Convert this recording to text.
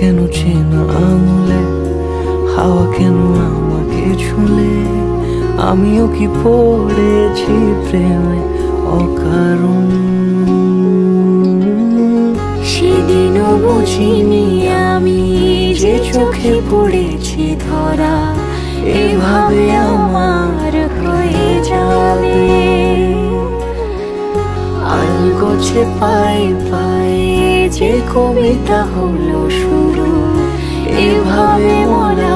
কেন চেনা আঙুলে? হাওয়া কেন আমাকে ছুলে? আমিও কি পড়েছি প্রেমে অকারণ? সেদিনও বুঝিনি আমি যে চোখে পড়েছি ধরা এভাবে আমার হয়ে যাবে। আলগোছে পায়ে পায়ে যে কবিতা হলো শুরু এভাবে মোরা